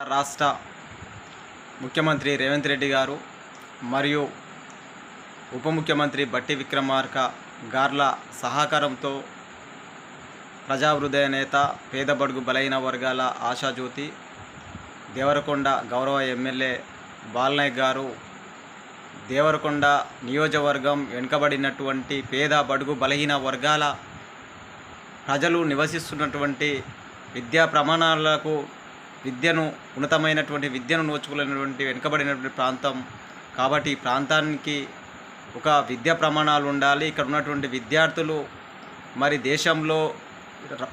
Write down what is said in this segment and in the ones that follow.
రాష్ట్ర ముఖ్యమంత్రి రేవంత్ రెడ్డి గారు మరియు ఉప ముఖ్యమంత్రి బట్టి విక్రమార్క గార్ల సహకారంతో ప్రజాహృదయ నేత పేద బడుగు బలైన వర్గాల ఆశాజ్యోతి దేవరకొండ గౌరవ ఎమ్మెల్యే బాలనాయక్ గారు దేవరకొండ నియోజకవర్గం వెనుకబడినటువంటి పేద బడుగు బలహీన వర్గాల ప్రజలు నివసిస్తున్నటువంటి విద్యా ప్రమాణాలకు విద్యను ఉన్నతమైనటువంటి విద్యను నోచుకోలేనటువంటి వెనుకబడినటువంటి ప్రాంతం. కాబట్టి ఈ ప్రాంతానికి ఒక విద్యా ప్రమాణాలు ఉండాలి. ఇక్కడ ఉన్నటువంటి విద్యార్థులు మరి దేశంలో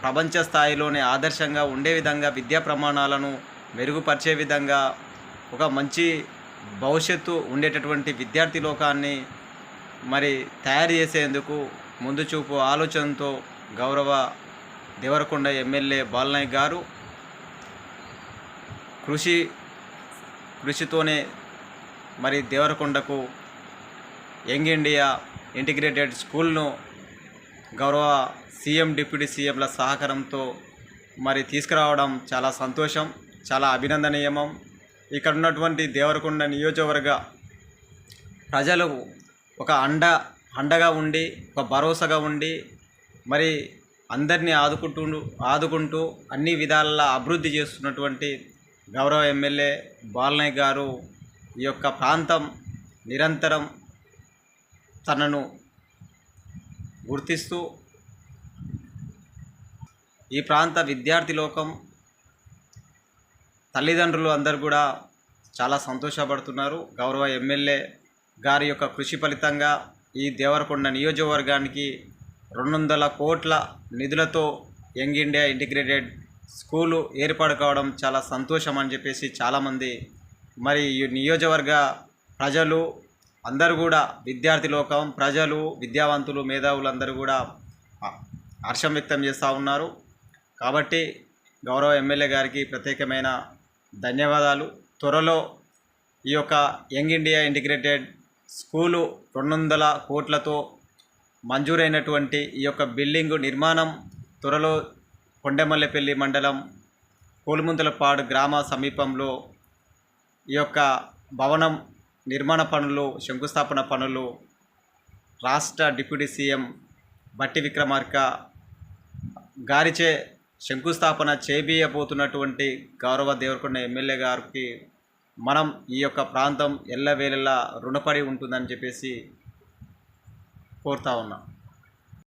ప్రపంచ స్థాయిలోనే ఆదర్శంగా ఉండే విధంగా విద్యా ప్రమాణాలను మెరుగుపరిచే విధంగా ఒక మంచి భవిష్యత్తు ఉండేటటువంటి విద్యార్థి లోకాన్ని మరి తయారు చేసేందుకు ముందు చూపు ఆలోచనతో గౌరవ దేవరకొండ ఎమ్మెల్యే బాలనాయక్ గారు కృషి కృషితోనే మరి దేవరకొండకు యంగ్ ఇండియా ఇంటిగ్రేటెడ్ స్కూల్ను గౌరవ సీఎం డిప్యూటీ సీఎంల సహకారంతో మరి తీసుకురావడం చాలా సంతోషం చాలా అభినందనీయమం. ఇక్కడ ఉన్నటువంటి దేవరకొండ నియోజకవర్గ ప్రజలు ఒక అండ అండగా ఉండి ఒక భరోసాగా ఉండి మరి అందరినీ ఆదుకుంటూ ఆదుకుంటూ అన్ని విధాల అభివృద్ధి చేస్తున్నటువంటి గౌరవ ఎమ్మెల్యే బాలనాయక్ గారు ఈ యొక్క ప్రాంతం నిరంతరం తనను గుర్తిస్తూ ఈ ప్రాంత విద్యార్థి లోకం తల్లిదండ్రులు అందరు కూడా చాలా సంతోషపడుతున్నారు. గౌరవ ఎమ్మెల్యే గారి యొక్క కృషి ఫలితంగా ఈ దేవరకొండ నియోజకవర్గానికి రెండు వందల కోట్ల నిధులతో యంగ్ ఇండియా ఇంటిగ్రేటెడ్ స్కూలు ఏర్పాటు కావడం చాలా సంతోషం అని చెప్పేసి చాలామంది మరి ఈ నియోజకవర్గ ప్రజలు అందరూ కూడా విద్యార్థి లోకం ప్రజలు విద్యావంతులు మేధావులు అందరూ కూడా హర్షం వ్యక్తం చేస్తూ ఉన్నారు. కాబట్టి గౌరవ ఎమ్మెల్యే గారికి ప్రత్యేకమైన ధన్యవాదాలు. త్వరలో ఈ యొక్క యంగ్ ఇండియా ఇంటిగ్రేటెడ్ స్కూలు రెండు వందల కోట్లతో మంజూరైనటువంటి ఈ యొక్క బిల్డింగు నిర్మాణం త్వరలో కొండమల్లెపల్లి మండలం కోలుముందలపాడు గ్రామ సమీపంలో ఈ యొక్క భవనం నిర్మాణ పనులు శంకుస్థాపన పనులు రాష్ట్ర డిప్యూటీ సీఎం బట్టి విక్రమార్క గారిచే శంకుస్థాపన చేయబోతున్నటువంటి గౌరవ దేవరకొండ ఎమ్మెల్యే గారికి మనం ఈ యొక్క ప్రాంతం ఎల్లవేళలా రుణపడి ఉంటుందని చెప్పేసి కోరుతా ఉన్నాం.